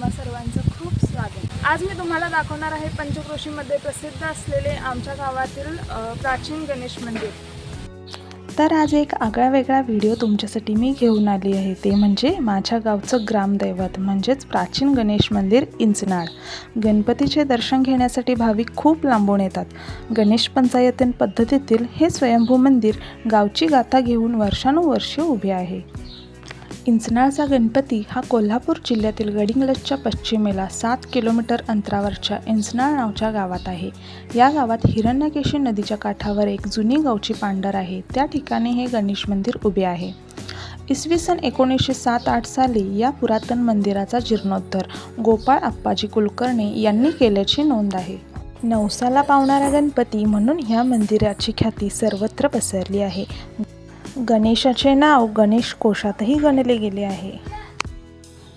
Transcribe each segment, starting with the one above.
तुम्हा सर्वांचं खूप स्वागत. आज मी तुम्हाला दाखवणार आहे पंचक्रोशीमध्ये प्रसिद्ध असलेले आमच्या गावातील प्राचीन गणेश मंदिर. तर आज एक आगळा वेगळा व्हिडिओ तुमच्यासाठी मी घेऊन आली आहे. ते म्हणजे माझ्या गावचं ग्रामदैवत म्हणजेच प्राचीन गणेश मंदिर इंचनाळ गणपतीचे दर्शन घेण्यासाठी भाविक खूप लांबून येतात. गणेश पंचायतन पद्धतीतील हे स्वयंभू मंदिर गावची गाथा घेऊन वर्षानुवर्षे उभे आहे. इंचनाळचा गणपती हा कोल्हापूर जिल्ह्यातील गडिंग्लजच्या पश्चिमेला सात किलोमीटर अंतरावरच्या इंचनाळ नावच्या गावात आहे. या गावात हिरण्यकेशी नदीच्या काठावर एक जुनी गावची पांढर आहे. त्या ठिकाणी हे गणेश मंदिर उभे आहे. इसवी सन एकोणीसशे सात आठ साली या पुरातन मंदिराचा जीर्णोद्धार गोपाळ आप्पाजी कुलकर्णी यांनी केल्याची नोंद आहे. नवसाला पावणारा गणपती म्हणून ह्या मंदिराची ख्याती सर्वत्र पसरली आहे. गणेशाचे नाव गणेश कोशातही गणले गेले आहे.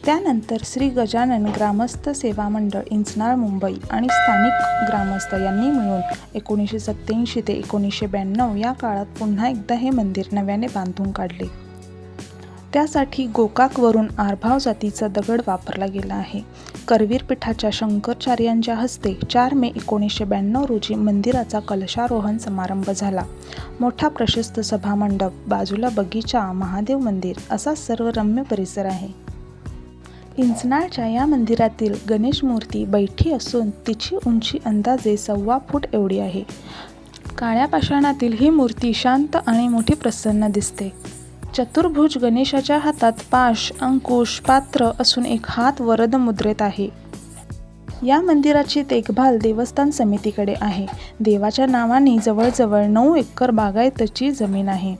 त्यानंतर श्री गजानन ग्रामस्थ सेवा मंडळ इंचनाळ मुंबई आणि स्थानिक ग्रामस्थ यांनी मिळून एकोणीसशे सत्त्याऐंशी ते एकोणीसशे ब्याण्णव या काळात पुन्हा एकदा हे मंदिर नव्याने बांधून काढले. त्यासाठी गोकाकवरून आरभाव जातीचा दगड वापरला गेला आहे. करवीर पीठाच्या शंकराचार्यांच्या हस्ते चार मे एकोणीसशे ब्याण्णव रोजी मंदिराचा कलशारोहण समारंभ झाला. मोठा प्रशस्त सभामंडप बाजूला बगीचा महादेव मंदिर असा सर्व रम्य परिसर आहे. इंचनाळच्या या मंदिरातील गणेश मूर्ती बैठी असून तिची उंची अंदाजे सव्वा फूट एवढी आहे. काळ्या पाषाणातील ही मूर्ती शांत आणि मोठी प्रसन्न दिसते. चतुर्भुज गणेशाच्या हातात पाश अंकुश पात्र असून एक हात वरद मुद्रेत आहे. या मंदिराची देखभाल देवस्थान समितीकडे आहे. देवाच्या नावाने जवळजवळ नऊ एकर बागायतची जमीन आहे.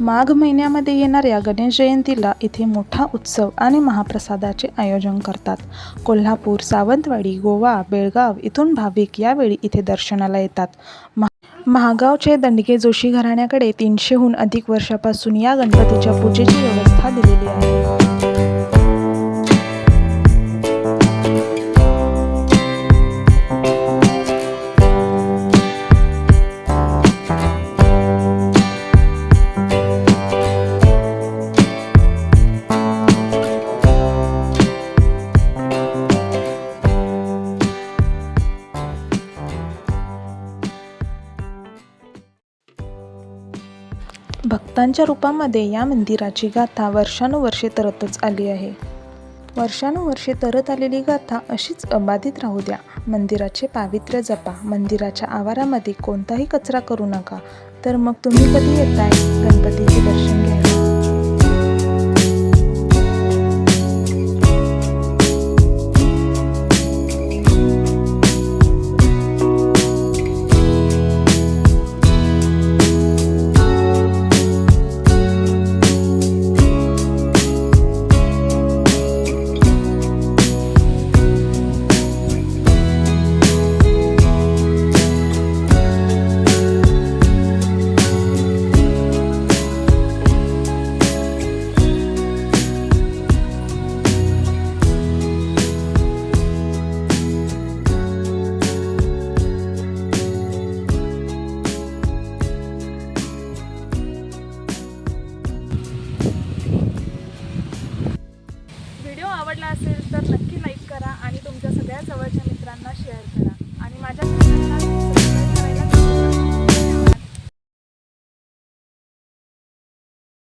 माघ महिन्यामध्ये येणाऱ्या गणेश जयंतीला इथे मोठा उत्सव आणि महाप्रसादाचे आयोजन करतात. कोल्हापूर सावंतवाडी गोवा बेळगाव इथून भाविक यावेळी इथे दर्शनाला येतात. महा महागावचे दंडके जोशी घराण्याकडे तीनशेहून अधिक वर्षापासून या गणपतीच्या पूजेची व्यवस्था दिलेली आहे. भक्तांच्या रूपामध्ये या मंदिराची गाथा वर्षानुवर्षे तरतच आली आहे. वर्षानुवर्षे तरत आलेली गाथा अशीच अबाधित राहू द्या. मंदिराचे पावित्र्य जपा. मंदिराच्या आवारामध्ये कोणताही कचरा करू नका. तर मग तुम्ही कधी येताय? गणपतीचे दर्शन